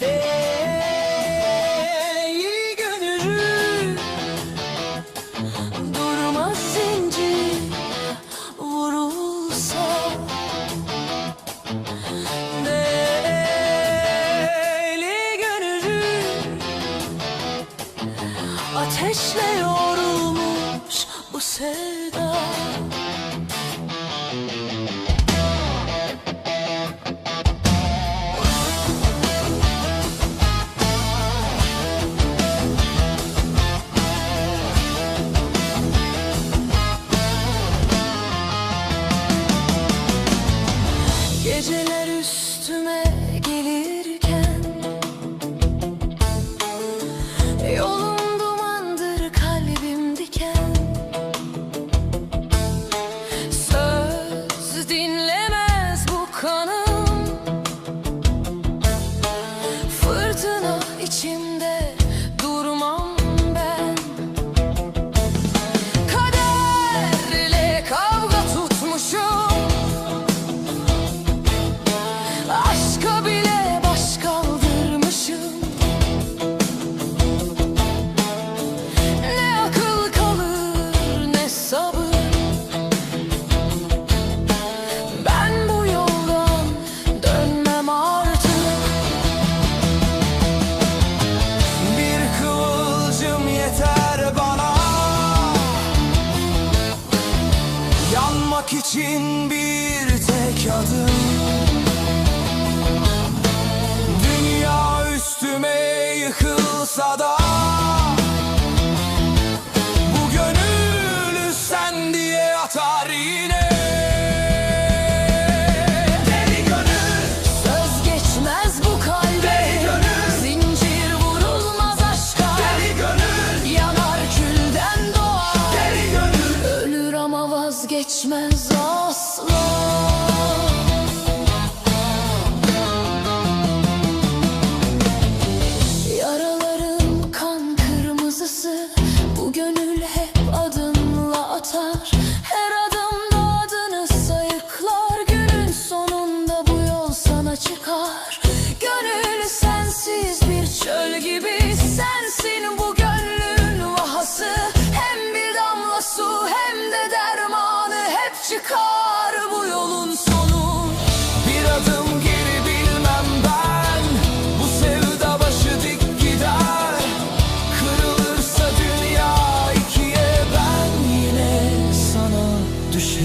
Değil gönül Durmaz zincir vurulsa Deli gönül Ateşle yorulmuş bu sevda Geceler üstüme gelirken Yolum dumandır kalbim diken. Söz dinlemez bu kanım. Fırtına içimde için bir tek adım. Dünya üstüme yıkılsa da değişmez asla. Yaraların kan kırmızısı Bu gönül hep adımla atar. Her adımda adını sayıklar Günün sonunda bu yol sana çıkar. Gönül sensiz bir çöl gibi Sensin bu gönlün vahası. Hem bir damla su hem de der you call